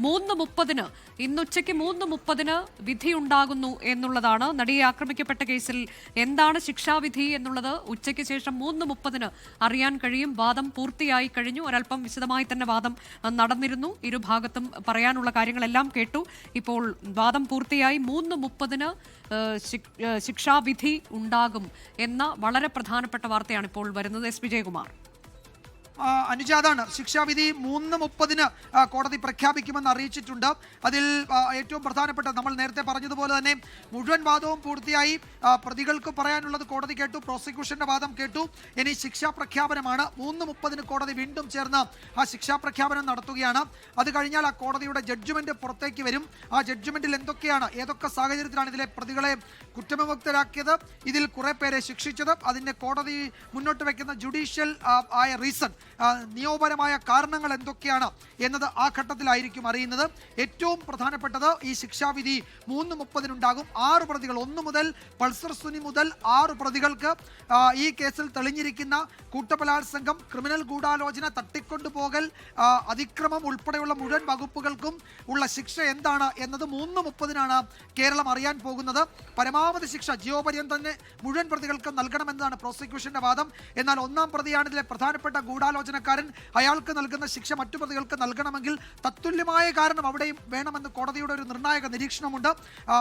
മൂന്ന് മുപ്പതിന് ഇന്നുച്ചയ്ക്ക് മൂന്ന് മുപ്പതിന് വിധിയുണ്ടാകുന്നു എന്നുള്ളതാണ് നടിയെ ആക്രമിക്കപ്പെട്ട കേസിൽ എന്താണ് ശിക്ഷാവിധി എന്നുള്ളത്. ഉച്ചയ്ക്ക് ശേഷം മൂന്ന് മുപ്പതിന് അറിയാൻ കഴിയും. വാദം പൂർത്തിയായി കഴിഞ്ഞു. ഒരല്പം വിശദമായി തന്നെ വാദം നടന്നിരുന്നു. ഇരുഭാഗത്തും പറയാനുള്ള കാര്യങ്ങളെല്ലാം കേട്ടു. ഇപ്പോൾ വാദം പൂർത്തിയായി. മൂന്ന് മുപ്പതിന് ശിക്ഷാവിധി ഉണ്ടാകും എന്ന വളരെ പ്രധാനപ്പെട്ട വാർത്തയാണ് ഇപ്പോൾ വരുന്നത്. എസ്. വിജയകുമാർ. അനുജ അതാണ് ശിക്ഷാവിധി മൂന്ന് മുപ്പതിന് കോടതി പ്രഖ്യാപിക്കുമെന്ന് അറിയിച്ചിട്ടുണ്ട്. അതിൽ ഏറ്റവും പ്രധാനപ്പെട്ട നമ്മൾ നേരത്തെ പറഞ്ഞതുപോലെ തന്നെ മുഴുവൻ വാദവും പൂർത്തിയായി. പ്രതികൾക്ക് പറയാനുള്ളത് കോടതി കേട്ടു പ്രോസിക്യൂഷന്റെ വാദം കേട്ടു. ഇനി ശിക്ഷാ പ്രഖ്യാപനമാണ്. മൂന്ന് മുപ്പതിന് കോടതി വീണ്ടും ചേർന്ന് ആ ശിക്ഷാ പ്രഖ്യാപനം നടത്തുകയാണ്. അത് കഴിഞ്ഞാൽ ആ കോടതിയുടെ ജഡ്ജ്മെന്റ് പുറത്തേക്ക് വരും. ആ ജഡ്ജ്മെന്റിൽ എന്തൊക്കെയാണ് ഏതൊക്കെ സാഹചര്യത്തിലാണ് ഇതിലെ പ്രതികളെ കുറ്റവിമുക്തരാക്കിയത്? ഇതിൽ കുറെ പേരെ ശിക്ഷിച്ചത് അതിന്റെ കോടതി മുന്നോട്ട് വെക്കുന്ന ജുഡീഷ്യൽ ആയ റീസൺ. നിയമപരമായ കാരണങ്ങൾ എന്തൊക്കെയാണ് എന്നത് ആ ഘട്ടത്തിലായിരിക്കും അറിയുന്നത്. ഏറ്റവും പ്രധാനപ്പെട്ടത് ഈ ശിക്ഷാവിധി മൂന്ന് മുപ്പതിനുണ്ടാകും. ആറ് പ്രതികൾ ഒന്ന് മുതൽ പൾസർ സുനി മുതൽ ആറ് പ്രതികൾക്ക് ഈ കേസിൽ തെളിഞ്ഞിരിക്കുന്ന കൂട്ടബലാത്സംഗം ക്രിമിനൽ ഗൂഢാലോചന തട്ടിക്കൊണ്ടുപോകൽ അതിക്രമം ഉൾപ്പെടെയുള്ള മുഴുവൻ വകുപ്പുകൾക്കും ഉള്ള ശിക്ഷ എന്താണ് എന്നത് മൂന്ന് മുപ്പതിനാണ് കേരളം അറിയാൻ പോകുന്നത്. പരമാവധി ശിക്ഷ ജീവപര്യന്തം തന്നെ മുഴുവൻ പ്രതികൾക്ക് നൽകണമെന്നതാണ് പ്രോസിക്യൂഷന്റെ വാദം. എന്നാൽ ഒന്നാം പ്രതിയാണ് ഇതിലെ പ്രധാനപ്പെട്ട ഗൂഢാലോചനക്കാരൻ അയാൾക്ക് നൽകുന്ന ശിക്ഷ മറ്റു പ്രതികൾക്ക് നൽകണമെങ്കിൽ തത്തുല്യമായ കാരണം അവിടെയും വേണമെന്ന് കോടതിയുടെ ഒരു നിർണായക നിരീക്ഷണമുണ്ട്.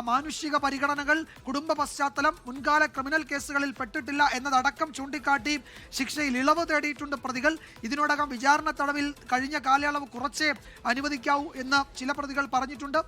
മാനുഷിക പരിഗണനകൾ കുടുംബ പശ്ചാത്തലം മുൻകാല ക്രിമിനൽ കേസുകളിൽ പെട്ടിട്ടില്ല എന്നതടക്കം ചൂണ്ടിക്കാട്ടി ശിക്ഷയിൽ ഇളവ് തേടിയിട്ടുണ്ട് പ്രതികൾ. ഇതിനോടകം വിചാരണ തടവിൽ കഴിഞ്ഞ കാലയളവ് കുറച്ചേ അനുവദിക്കാവൂ എന്ന് ചില പ്രതികൾ പറഞ്ഞിട്ടുണ്ട്.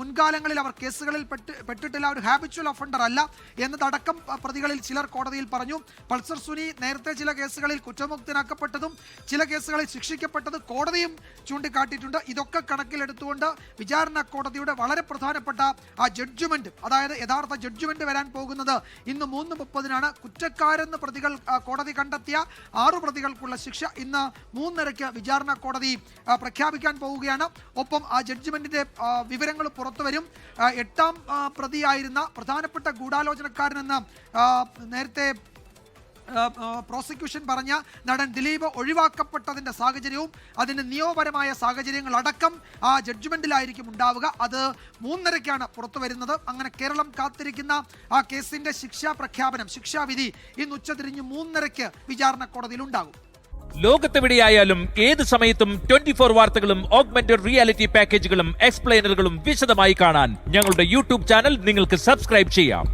മുൻകാലങ്ങളിൽ അവർ കേസുകളിൽ പെട്ട് പെട്ടിട്ടില്ല ഒരു ഹാബിച്വൽ ഒഫൻഡർ അല്ല എന്നതടക്കം പ്രതികളിൽ ചിലർ കോടതിയിൽ പറഞ്ഞു. പൾസർ സുനി നേരത്തെ ചില കേസുകളിൽ കുറ്റമുക്തനാക്കപ്പെട്ടതും ചില കേസുകളിൽ ശിക്ഷിക്കപ്പെട്ടത് കോടതിയും ചൂണ്ടിക്കാട്ടിയിട്ടുണ്ട്. ഇതൊക്കെ കണക്കിലെടുത്തുകൊണ്ട് വിചാരണ കോടതിയുടെ വളരെ പ്രധാനപ്പെട്ട ആ ജഡ്ജ്മെന്റ് അതായത് യഥാർത്ഥ ജഡ്ജ്മെന്റ് വരാൻ പോകുന്നത് ഇന്ന് മൂന്ന് മുപ്പതിനാണ്. കുറ്റക്കാരെന്ന് പ്രതികൾ കോടതി കണ്ടെത്തിയ ആറു പ്രതികൾക്കുള്ള ശിക്ഷ ഇന്ന് മൂന്നരയ്ക്ക് വിചാരണ കോടതി പ്രഖ്യാപിക്കാൻ പോവുകയാണ്. ഒപ്പം ആ ജഡ്ജ്മെന്റിന്റെ വിവരങ്ങൾ പുറത്തുവരും എട്ടാം പ്രതിയായിരുന്ന പ്രധാനപ്പെട്ട ഗൂഢാലോചനക്കാരനെന്ന് നേരത്തെ പ്രോസിക്യൂഷൻ പറഞ്ഞ നടൻ ദിലീപ് ഒഴിവാക്കപ്പെട്ടതിന്റെ സാഹചര്യവും അതിന് നിയമപരമായ സാഹചര്യങ്ങൾ അടക്കം ആ ജഡ്ജ്മെന്റിലായിരിക്കും ഉണ്ടാവുക. അത് മൂന്നരയ്ക്കാണ് പുറത്തു വരുന്നത്. അങ്ങനെ കേരളം കാത്തിരിക്കുന്ന ആ കേസിന്റെ ശിക്ഷാ പ്രഖ്യാപനം ശിക്ഷാവിധി ഇന്ന് ഉച്ചതിരിഞ്ഞ് മൂന്നരയ്ക്ക് വിചാരണ കോടതിയിൽ ഉണ്ടാകും. ലോകത്തെവിടെയായാലും ഏത് സമയത്തും ട്വന്റി ഫോർ വാർത്തകളും ഓഗ്മെന്റഡ് റിയാലിറ്റി പാക്കേജുകളും എക്സ്പ്ലെയിനറുകളും വിശദമായി കാണാൻ ഞങ്ങളുടെ യൂട്യൂബ് ചാനൽ നിങ്ങൾക്ക് സബ്സ്ക്രൈബ് ചെയ്യാം.